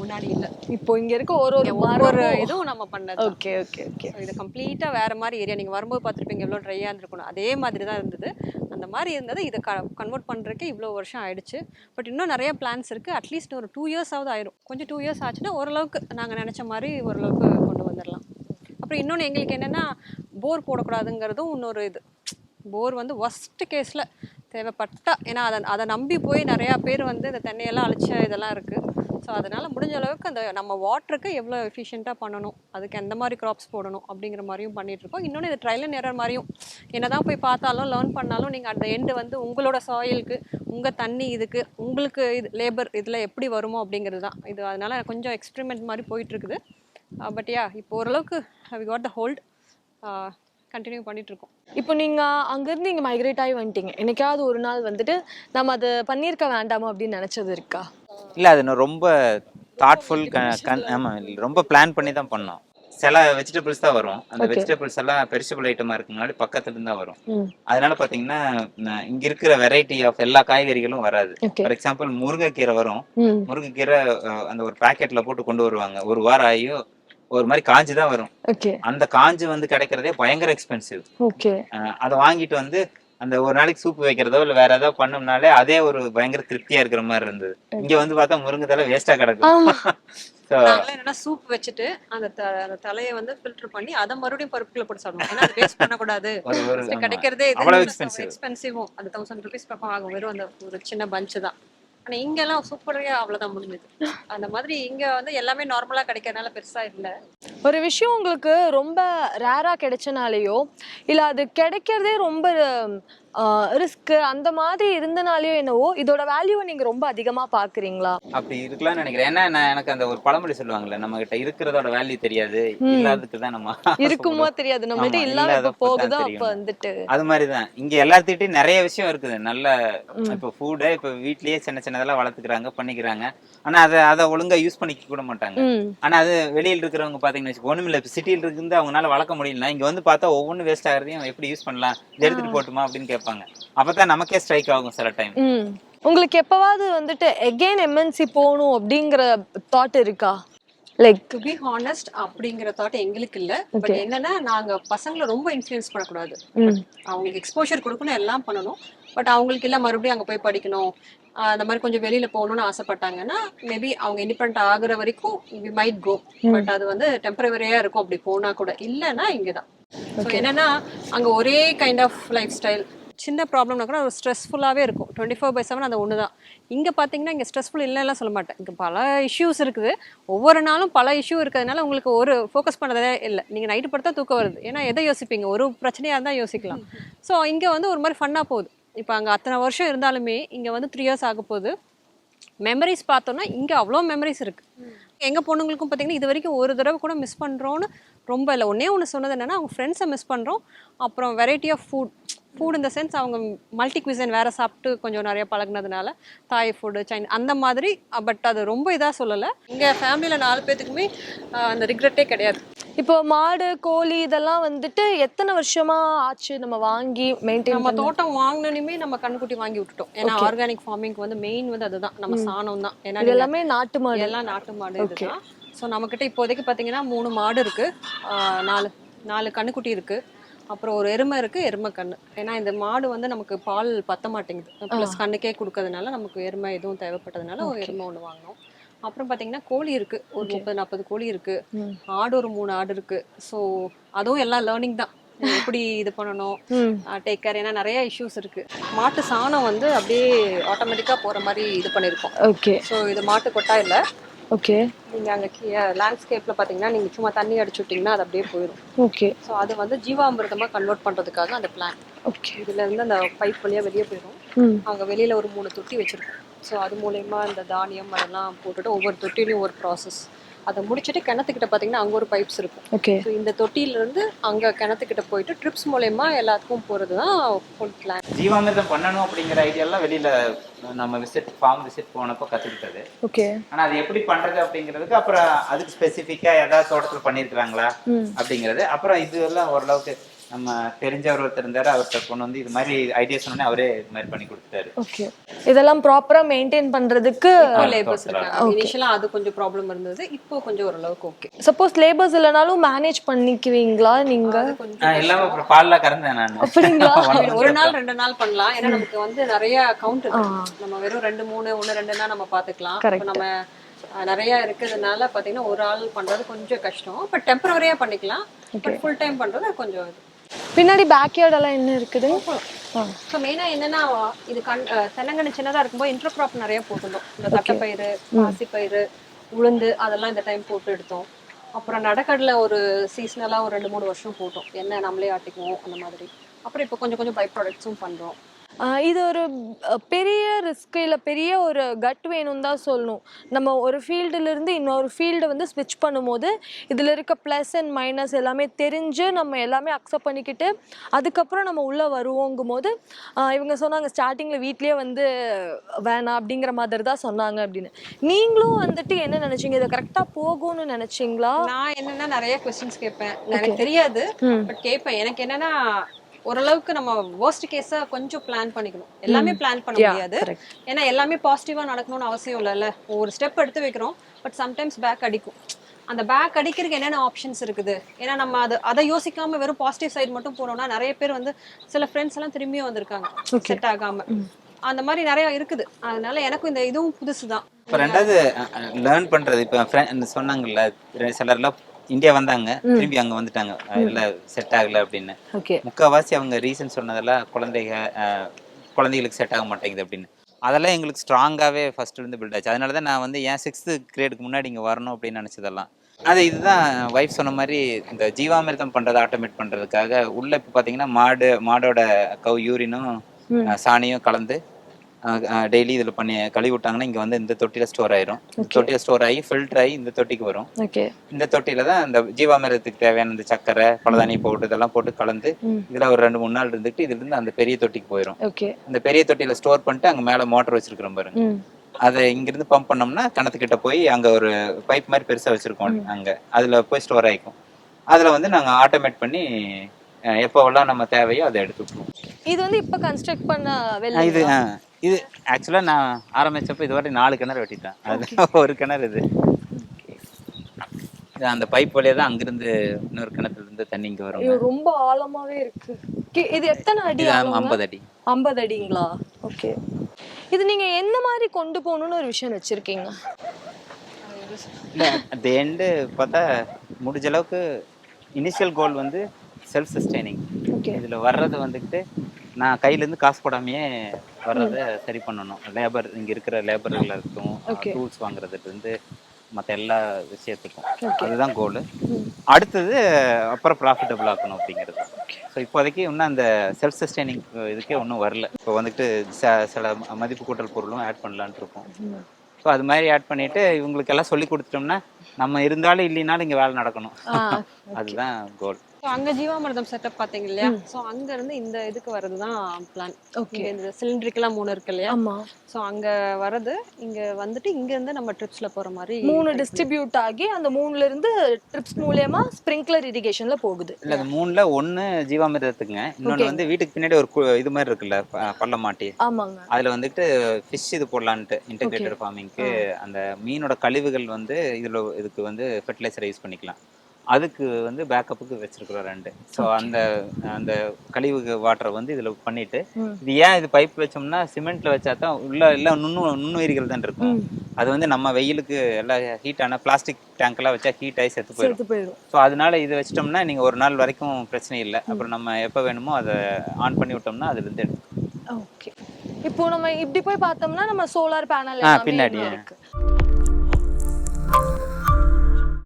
முன்னாடி இல்லை. இப்போ இங்க இருக்க ஒரு ஒரு மரமும் இதுவும் நம்ம பண்ணது. ஓகே ஓகே ஓகே இது கம்ப்ளீட்டாக வேறு மாதிரி ஏரியா நீங்கள் வரும்போது பார்த்துருப்பீங்க எவ்வளோ ட்ரையாக இருந்திருக்கணும் அதே மாதிரி தான் இருந்தது. அந்த மாதிரி இருந்தது இதை க கன்வெர்ட் பண்ணுறதுக்கு இவ்வளோ வருஷம் ஆயிடுச்சு. பட் இன்னும் நிறைய பிளான்ஸ் இருக்குது அட்லீஸ்ட் ஒரு டூ இயர்ஸ் ஆகுது ஆயிரும். கொஞ்சம் டூ இயர்ஸ் ஆச்சுன்னா ஓரளவுக்கு நாங்கள் நினச்ச மாதிரி ஓரளவுக்கு கொண்டு வந்துடலாம் அப்புறம் இன்னொன்று எங்களுக்கு என்னென்னா போர் போடக்கூடாதுங்கிறதும் இன்னொரு இது. போர் வந்து ஒஸ்ட் கேஸில் தேவைப்பட்டால் ஏன்னா அதை அதை நம்பி போய் நிறையா பேர் வந்து இந்த தென்னையெல்லாம் அழிச்ச இதெல்லாம் இருக்குது ஸோ அதனால் முடிஞ்ச அளவுக்கு அந்த நம்ம வாட்டருக்கு எவ்வளோ எஃபிஷியண்ட்டாக பண்ணணும்? அதுக்கு எந்த மாதிரி க்ராப்ஸ் போடணும்? அப்படிங்கிற மாதிரியும் பண்ணிகிட்ருக்கோம் இருக்கோம் இன்னொன்று இது ட்ரையல் அண்ட் எரர் மாதிரியும். என்ன தான் போய் பார்த்தாலும் லேர்ன் பண்ணாலும் நீங்கள் அந்த எண்டு வந்து உங்களோட சாயிலுக்கு உங்கள் தண்ணி இதுக்கு உங்களுக்கு இது லேபர் இதில் எப்படி வருமோ அப்படிங்கிறது தான். இது அதனால் கொஞ்சம் எக்ஸ்பெரிமெண்ட் மாதிரி போயிட்டு இருக்குது பட் uh, யா இப்போ ஓரளவுக்கு we got the hold continue uh, பண்ணிட்டு இருக்கோம் இப்போ நீங்கள் அங்கேருந்து இங்கே மைக்ரேட் ஆகி வந்துட்டீங்க. என்னைக்காவது ஒரு நாள் வந்துட்டு நம்ம அதை பண்ணியிருக்க வேண்டாமா அப்படின்னு நினச்சது இருக்கா? இல்லை அது ரொம்ப தாட்ஃபுல் கன் ஆமாம் ரொம்ப பிளான் பண்ணி தான் பண்ணோம். சில வெஜிடபிள்ஸ் தான் வரும். அந்த. வெஜிடபிள்ஸ் எல்லாம் பெரிசபிள் ஐட்டமாக இருக்குனால பக்கத்துல இருந்து தான் வரும் அதனால பார்த்தீங்கன்னா நான் இங்க இருக்கிற வெரைட்டி ஆஃப் எல்லா காய்கறிகளும் வராது. ஃபார் எக்ஸாம்பிள் முருங்கைக்கீரை வரும். முருங்கைக்கீரை அந்த ஒரு பாக்கெட்ல போட்டு கொண்டு வருவாங்க. ஒரு வாரம் ஆகியோ ஒரு மாதிரி காஞ்சு தான் வரும் அந்த காஞ்சு வந்து கிடைக்கிறதே பயங்கர எக்ஸ்பென்சிவ் அதை வாங்கிட்டு வந்து அந்த ஒரு நாளைக்கு சூப் வைக்கிறதோ இல்ல வேற ஏதாவது பண்ணோம்னாலே அதே ஒரு பயங்கர திருப்தியா இருக்கிற மாதிரி இருந்தது. இங்க வந்து பார்த்தா முருங்கை தலை வேஸ்டா கிடக்கும் சூப் வச்சுட்டு அந்த த அந்த தலையை வந்து ஃபில்டர் பண்ணி அதை மறுபடியும் பருப்புக்குள்ள போட்டு சாப்பிடுவோம். ஏன்னா அது வேஸ்ட் பண்ணக்கூடாது. கிடைக்கிறதே. எக்ஸ்பென்சிவும் அந்த தௌசண்ட் ருபீஸ் பக்கம் ஆகும். வெறும் அந்த ஒரு சின்ன பஞ்ச் தான். ஆனா இங்க எல்லாம் சூப்பரா அவ்வளவுதான் முடிஞ்சது. அந்த மாதிரி இங்க வந்து எல்லாமே நார்மலா கிடைக்கிறதுனால பெருசா இல்ல. ஒரு விஷயம் உங்களுக்கு ரொம்ப ரேரா கிடைச்சனாலேயோ இல்ல அது கிடைக்கிறதே ரொம்ப ரிஸ்க் அந்த மாதிரி இருந்தனாலயோ என்னவோ இதோட வேல்யூவை நீங்க ரொம்ப அதிகமா பாக்குறீங்களா? அப்படி இருக்கலாம்னு நினைக்கிறேன். ஏன்னா எனக்கு அந்த ஒரு பழமொழி சொல்லுவாங்கல்ல நம்ம கிட்ட இருக்கிறதோட வேல்யூ தெரியாது இல்லாததுக்கு தான் நம்ம இருக்குமோ தெரியாது. நம்மள்ட்ட தான் போகுதோ அப்ப. வந்துட்டு. அது மாதிரிதான். இங்க எல்லாத்துக்கிட்டையும் நிறைய விஷயம் இருக்குது. நல்ல இப்ப ஃபுட்டு இப்ப வீட்லயே சின்ன சின்னதெல்லாம் வளர்த்துக்கிறாங்க பண்ணிக்கிறாங்க. ஆனா அதை அதை ஒழுங்கா யூஸ் பண்ணிக்க கூட மாட்டாங்க. ஆனா அது வெளியில இருக்கிறவங்க பாத்தீங்கன்னு ஒண்ணுமில்ல இப்ப சிட்டில இருந்து அவங்களால வளர்க்க முடியல இங்க வந்து பார்த்தா ஒவ்வொன்றும் வேஸ்ட் ஆகுறதையும் எப்படி யூஸ் பண்ணலாம்? எடுத்துட்டு போட்டுமா அப்படின்னு கேட்பாங்க அப்பதான் நமக்கே ஸ்ட்ரைக் ஆகும் சில டைம் ம். உங்களுக்கு எப்பவாவது வந்துட்டு எகெயின் எம்என்சி போகணும் அப்படிங்கிற தாட் இருக்கா? லைக் டு பி ஹானஸ்ட் அப்படிங்கிற தாட் எங்களுக்கு இல்ல. பட் என்னன்னா நாங்க பசங்களை ரொம்ப இன்ஃப்ளூயன்ஸ் பண்ணக்கூடாது. ம். அவங்களுக்கு எக்ஸ்போஷர் கொடுக்கணும் எல்லாம் பண்ணணும். பட் அவங்களுக்கு எல்லாம் மறுபடியும் அங்க போய் படிக்கணும். அந்த மாதிரி கொஞ்சம் வெளியில போகணும்னு ஆசைப்பட்டாங்கன்னா மேபி அவங்க இண்டிபெண்ட் ஆகுற வரைக்கும் வி மைட் கோ பட் அது வந்து டெம்பரவரியா இருக்கும். அப்படி போனா கூட. இல்லைன்னா இங்கதான். ஸோ என்னன்னா அங்க ஒரே கைண்ட் ஆஃப் லைஃப் ஸ்டைல் சின்ன ப்ராப்ளம்னா கூட ஒரு ஸ்ட்ரெஸ்ஃபுல்லாகவே இருக்கும். டுவெண்ட்டி ஃபோர் பை செவன் அது ஒன்று தான் இங்கே பார்த்தீங்கன்னா இங்கே ஸ்ட்ரெஸ்ஃபுல் இல்லைலாம் சொல்ல மாட்டேன். இங்கே பல இஷ்யூஸ் இருக்குது. ஒவ்வொரு நாளும் பல இஷ்யூ இருக்கிறதுனால உங்களுக்கு ஒரு ஃபோக்கஸ் பண்ணுறதே இல்லை. நீங்கள் நைட்டு படுத்தா தூக்கம் வருது. ஏன்னா எதை யோசிப்பீங்க? ஒரு பிரச்சனையாக இருந்தால் யோசிக்கலாம். ஸோ இங்கே வந்து ஒரு மாதிரி ஃபன்னாக போகுது. இப்போ அங்கே அத்தனை வருஷம் இருந்தாலுமே இங்கே வந்து த்ரீ இயர்ஸ் ஆக போகுது. மெமரிஸ் பார்த்தோன்னா இங்கே அவ்வளோ மெமரிஸ் இருக்குது எங்கள் பொண்ணுங்களுக்கும் பார்த்தீங்கன்னா இது வரைக்கும் ஒரு தடவை கூட மிஸ் பண்ணுறோன்னு ரொம்ப இல்லை. ஒன்றே ஒன்று சொன்னது என்னென்னா அவங்க ஃப்ரெண்ட்ஸை மிஸ் பண்ணுறோம் அப்புறம் வெரைட்டி ஆஃப் ஃபுட் ஃபுட் இந்த சென்ஸ் அவங்க மல்டி குவிசன் வேறு சாப்பிட்டு கொஞ்சம் நிறைய பழகுனதுனால தாய் ஃபுட்டு சைன் அந்த மாதிரி பட் அது ரொம்ப இதாக சொல்லலை. இங்கே ஃபேமிலியில் நாலு பேத்துக்குமே அந்த ரிக்ரெட்டே கிடையாது. இப்போ மாடு கோழி இதெல்லாம் வந்துட்டு எத்தனை வருஷமா ஆச்சு நம்ம வாங்கி மெயின்டைன் நம்ம தோட்டம் வாங்கினுமே நம்ம கண்ணுக்குட்டி வாங்கி விட்டுட்டோம். ஏன்னா ஆர்கானிக் ஃபார்மிங்க்கு வந்து மெயின் வந்து அதுதான். நம்ம சாணம் தான் ஏன்னா எல்லாமே நாட்டு மாடு. எல்லாம் நாட்டு மாடு இதுதான். ஸோ நம்மக்கிட்ட இப்போதைக்கு பார்த்தீங்கன்னா மூணு மாடு இருக்கு. ஆஹ் நாலு நாலு கண்ணுக்குட்டி இருக்கு. அப்புறம் ஒரு எருமை இருக்கு எருமை கண்ணு. ஏன்னா இந்த மாடு வந்து நமக்கு பால் பத்த மாட்டேங்குது. ப்ளஸ் கண்ணுக்கே கொடுக்கறதுனால நமக்கு எருமை எதுவும் தேவைப்பட்டதுனால ஒரு எருமை ஒன்று வாங்கினோம் அப்புறம் பார்த்தீங்கன்னா கோழி இருக்கு. ஒரு முப்பது நாற்பது கோழி இருக்கு. ஆடு ஒரு மூணு ஆடு இருக்கு. ஸோ அதுவும் எல்லாம் லேர்னிங் தான். எப்படி இது பண்ணணும்? டேக் கேர் ஏன்னா நிறைய இஷ்யூஸ் இருக்கு. மாட்டு சாணம் வந்து அப்படியே ஆட்டோமேட்டிக்காக போற மாதிரி இது பண்ணியிருக்கோம் ஓகே ஸோ இது மாட்டு கொட்டா இல்லை. ஓகே நீங்க அங்க லேண்ட்ஸ்கேப்ல பாத்தீங்கன்னா நீங்க சும்மா தண்ணி அடிச்சு விட்டீங்கன்னா அது அப்படியே போயிடும் ஓகே ஸோ அது வந்து ஜீவாமிர்தமா கன்வெர்ட் பண்றதுக்காக அந்த பிளான் ஓகே இதுல இருந்து அந்த பைப் வழியா வெளியே போயிடும் அங்க வெளியில ஒரு மூணு தொட்டி வச்சிருக்கோம். ஸோ அது மூலயமா இந்த தானியம் அதெல்லாம் போட்டுட்டு ஒவ்வொரு தொட்டிலையும் ஒரு ப்ராசஸ் அதை முடிச்சுட்டு கிணத்துக்கிட்ட பார்த்தீங்கன்னா அங்கே ஒரு பைப்ஸ் இருக்கும். ஓகே. ஸோ இந்த தொட்டியிலேருந்து அங்கே கிணத்துக்கிட்ட போயிட்டு ட்ரிப்ஸ் மூலயமா எல்லாத்துக்கும் போகிறது தான் ஃபுல் பிளான் ஜீவாமிர்தம் பண்ணணும் அப்படிங்கிற ஐடியாலாம் வெளியில நம்ம விசிட் ஃபார்ம் விசிட் போனப்போ கத்துக்கிட்டது. ஓகே. ஆனா அது எப்படி பண்றது அப்படிங்கிறதுக்கு அப்புறம் அதுக்கு ஸ்பெசிஃபிக்கா ஏதாவது தோட்டத்துல பண்ணிருக்காங்களா அப்படிங்கிறது. அப்புறம் இது எல்லாம் ஓரளவுக்கு நம்ம தெரிஞ்சவர் ஒருத்தர் இருந்தாரு அவர்கிட்ட கொண்டு வந்து இது மாதிரி ஐடியா சொன்னோன்னே அவரே இது மாதிரி பண்ணி கொடுத்துட்டாரு. ஓகே இதெல்லாம் ப்ராப்பரா மெயின்டைன் பண்றதுக்கு லேபர்ஸ் இருக்காங்க இனிஷியலாக அது கொஞ்சம் ப்ராப்ளம் இருந்தது. இப்போ கொஞ்சம் ஓரளவுக்கு ஓகே சப்போஸ் லேபர்ஸ் இல்லைனாலும் மேனேஜ் பண்ணிக்குவீங்களா நீங்க? எல்லாமே அப்புறம் பால்ல கறந்தேன் நான். அப்படிங்களா? ஒரு நாள் ரெண்டு நாள் பண்ணலாம். ஏன்னா நமக்கு வந்து நிறைய கவுண்ட் இருக்கு. நம்ம வெறும் ரெண்டு மூணு ஒன்று ரெண்டுனா நம்ம பார்த்துக்கலாம் இப்போ நம்ம நிறைய இருக்கிறதுனால பார்த்தீங்கன்னா ஒரு ஆள் பண்றது கொஞ்சம் கஷ்டம். பட் டெம்பரவரியா பண்ணிக்கலாம். பட் ஃபுல் டைம் பண்றது கொஞ்சம் பின்னாடி பேக்யார்ட் எல்லாம் என்ன இருக்குது? ஸோ மெயினாக என்னன்னா இது கண் தென்னங்கன்னு சின்னதாக இருக்கும்போது இன்டர்க்ராப் நிறைய போட்டிருந்தோம். இந்த தட்டைப்பயிறு பாசிப்பயிறு உளுந்து அதெல்லாம் இந்த டைம் போட்டு எடுத்தோம். அப்புறம் நடக்கடலை ஒரு சீசனலாக ஒரு ரெண்டு மூணு வருஷம் போட்டோம். என்ன நம்மளே ஆட்டிக்குவோம் அந்த மாதிரி. அப்புறம் இப்போ கொஞ்சம் கொஞ்சம் பை ப்ராடக்ட்ஸும் பண்ணுறோம் இது ஒரு பெரிய ரிஸ்க் இல்லை பெரிய ஒரு கட் வேணும் தான் சொல்லணும். நம்ம ஒரு ஃபீல்டுல இருந்து இன்னொரு ஃபீல்டை வந்து ஸ்விட்ச் பண்ணும்போது இதில் இருக்க ப்ளஸ் அண்ட் மைனஸ் எல்லாமே தெரிஞ்சு நம்ம எல்லாமே அக்செப்ட் பண்ணிக்கிட்டு அதுக்கப்புறம் நம்ம உள்ளே வருவோங்கும் போது இவங்க சொன்னாங்க ஸ்டார்டிங்கில் வீட்லேயே வந்து வேணாம் அப்படிங்கிற மாதிரி தான் சொன்னாங்க அப்படின்னு. நீங்களும் வந்துட்டு என்ன நினச்சிங்க? இதை கரெக்டாக போகும்னு நினச்சிங்களா? நான் என்னன்னா நிறைய கொஸ்டின்ஸ் கேட்பேன். எனக்கு தெரியாது பட் கேட்பேன். எனக்கு என்னன்னா ஓரளவுக்கு நம்ம worst கேஸா கொஞ்சம் பிளான் பண்ணிக்கணும். எல்லாமே பிளான் பண்ண முடியாது. ஏன்னா எல்லாமே பாசிட்டிவா நடக்கணும்னு அவசியம் இல்லைல்ல. ஒரு ஸ்டெப் எடுத்து வைக்கிறோம் பட் சம்டைம்ஸ் பேக் அடிக்கும். அந்த பேக் அடிக்கிறதுக்கு என்னென்ன ஆப்ஷன்ஸ் இருக்குது? ஏன்னா நம்ம அது அதை யோசிக்காம வெறும் பாசிட்டிவ் சைடு மட்டும் போனோம்னா நிறைய பேர் வந்து சில ஃப்ரெண்ட்ஸ் எல்லாம் திரும்பியும் வந்திருக்காங்க. செட் ஆகாம. அந்த மாதிரி நிறைய இருக்குது. அதனால எனக்கும் இந்த இதுவும் புதுசு தான் இப்போ ரெண்டாவது லேர்ன் பண்றது. இப்போ ஃப்ரெண்ட் சொன்னாங்கல்ல சிலர்லாம் இந்தியா வந்தாங்க திரும்பி அங்க வந்துட்டாங்க. இல்ல செட் ஆகல அப்படின்னு. முக்கால்வாசி அவங்க ரீசன் சொன்னதெல்லாம் குழந்தைங்க குழந்தைகளுக்கு செட் ஆக மாட்டேங்குது அப்படின்னு. அதெல்லாம் எங்களுக்கு ஸ்ட்ராங்காகவே ஃபர்ஸ்ட் இருந்து பில்ட் ஆச்சு. அதனால தான் நான் வந்து ஏன் சிக்ஸ்த்து கிரேடுக்கு முன்னாடி இங்கே வரணும் அப்படின்னு நினச்சதெல்லாம். அது இதுதான் ஒய்ஃப் சொன்ன மாதிரி இந்த ஜீவாமிர்தம் பண்ணுறதை ஆட்டோமேட் பண்ணுறதுக்காக உள்ள இப்போ பார்த்தீங்கன்னா மாடு மாடோட கவ் யூரினும் சாணியும் கலந்து டெய்லி இதில் பண்ணி கழுவி விட்டாங்கன்னா இங்கே வந்து இந்த தொட்டியில் ஸ்டோர் ஆயிரும். இந்த தொட்டியில் ஸ்டோர் ஆகி ஃபில்டர் ஆகி இந்த தொட்டிக்கு வரும். இந்த தொட்டியில தான் இந்த ஜீவாமிரத்துக்கு தேவையான இந்த சக்கரை பலதானி பவுடர் இதெல்லாம் போட்டு கலந்து இதுல ஒரு ரெண்டு மூணு நாள் இருந்துட்டு இதுல இருந்து அந்த பெரிய தொட்டிக்கு போயிடும் அந்த பெரிய தொட்டியில ஸ்டோர் பண்ணிட்டு அங்க மேல மோட்டர் வச்சிருக்கிறோம் பாருங்க. அதை இங்கிருந்து பம்ப் பண்ணோம்னா கிணத்துக்கிட்ட போய் அங்க ஒரு பைப் மாதிரி பெருசா வச்சிருக்கோம் அங்க. அதுல போய் ஸ்டோர் ஆயிக்கும். அதுல வந்து நாங்க ஆட்டோமேட் பண்ணி எப்போவெல்லாம் நம்ம தேவையோ அதை எடுத்து விட்டுருவோம். இது வந்து இப்ப கன்ஸ்ட்ரக்ட் பண்ண இது இது ஆக்சுவலா நான் ஆரம்பிச்சப்ப இதுவரை நாலு கிணறு வெட்டிட்டேன். அது ஒரு கிணறு இது. அந்த பைப் வழியா தான் அங்கிருந்து இன்னொரு கிணத்துல இருந்து தண்ணி இங்க வரும். ரொம்ப ஆழமாவே இருக்கு. இது எத்தனை அடி? ஐம்பது அடி. ஐம்பது அடிங்களா? ஓகே இது நீங்க எந்த மாதிரி கொண்டு போகணும்னு ஒரு விஷயம் வச்சிருக்கீங்க? அட் எண்டு பார்த்தா முடிஞ்ச அளவுக்கு இனிஷியல் கோல் வந்து செல்ஃப் சஸ்டைனிங் இதில் வர்றது வந்துக்கிட்டு நான் கையிலேருந்து காசு போடாமையே வர்றதை சரி பண்ணணும். லேபர் இங்கே இருக்கிற லேபர்கள் இருக்கட்டும் Okay. டூல்ஸ் வாங்குறதுலேருந்து மற்ற எல்லா விஷயத்துக்கும். அதுதான் கோலு அடுத்தது அப்புறம் ப்ராஃபிட்டபிள் ஆக்கணும் அப்படிங்கிறது. ஸோ இப்போதைக்கு இன்னும் அந்த செல்ஃப் சஸ்டைனிங் இதுக்கே ஒன்றும் வரல. இப்போ வந்துட்டு ச- சில மதிப்பு கூட்டல் பொருளும் ஆட் பண்ணலான்ட்டு இருக்கோம். ஸோ அது மாதிரி ஆட் பண்ணிட்டு இவங்களுக்கு எல்லாம் சொல்லி கொடுத்துட்டோம்னா நம்ம இருந்தாலும் இல்லைனாலும் இங்கே வேலை நடக்கணும். அதுதான் கோல் ஸோ அங்கே ஜீவாமிர்தம் செட்டப் பார்த்தீங்க இல்லையா ஸோ அங்கேருந்து இந்த இதுக்கு வர்றது தான் பிளான். ஓகே இந்த சிலிண்ட்ரிக்கெல்லாம் மூணு இருக்கு இல்லையா? ஆமா. ஸோ அங்கே வர்றது இங்கே வந்துட்டு இங்கேருந்து நம்ம ட்ரிப்ஸில் போகிற மாதிரி மூணு டிஸ்ட்ரிபியூட் ஆகி அந்த மூணுல இருந்து ட்ரிப்ஸ் மூலியமா ஸ்ப்ரிங்க்லர் இரிகேஷன்ல போகுது. இல்லை அந்த மூணில் ஒன்று ஜீவாமிர்தத்துக்குங்க. இன்னொன்று வந்து வீட்டுக்கு பின்னாடி ஒரு கு- இது மாதிரி இருக்குல்ல பள்ளம் மாட்டி. ஆமாங்க. அதில் வந்துட்டு ஃபிஷ் இது போடலான்ட்டு இன்டெகிரேட்டட் ஃபார்மிங்க்கு அந்த மீனோட கழிவுகள் வந்து இதில் இதுக்கு வந்து ஃபெர்டிலைசரை யூஸ் பண்ணிக்கலாம். அதுக்கு வந்து பேக்கப்புக்கு வச்சிருக்கிறோம் ரெண்டு. ஸோ அந்த அந்த கழிவு வாட்டரை வந்து இதில் பண்ணிட்டு. இது ஏன் இது பைப் வச்சோம்னா சிமெண்ட்ல வச்சா தான் உள்ள எல்லாம் நுண்ணு நுண்ணுயிரிகள் தான் இருக்கும். அது வந்து நம்ம வெயிலுக்கு எல்லாம் ஹீட்டான பிளாஸ்டிக் டேங்க்லாம் வச்சா ஹீட் ஆகி செத்து போயிடும். ஸோ அதனால இது வச்சிட்டோம்னா நீங்கள் ஒரு நாள் வரைக்கும் பிரச்சனை இல்லை. அப்புறம் நம்ம எப்போ வேணுமோ அதை ஆன் பண்ணி விட்டோம்னா அதுலேருந்து எடுத்து ஓகே இப்போ நம்ம இப்படி போய் பார்த்தோம்னா நம்ம சோலார் பேனல் பின்னாடி. இருக்கு.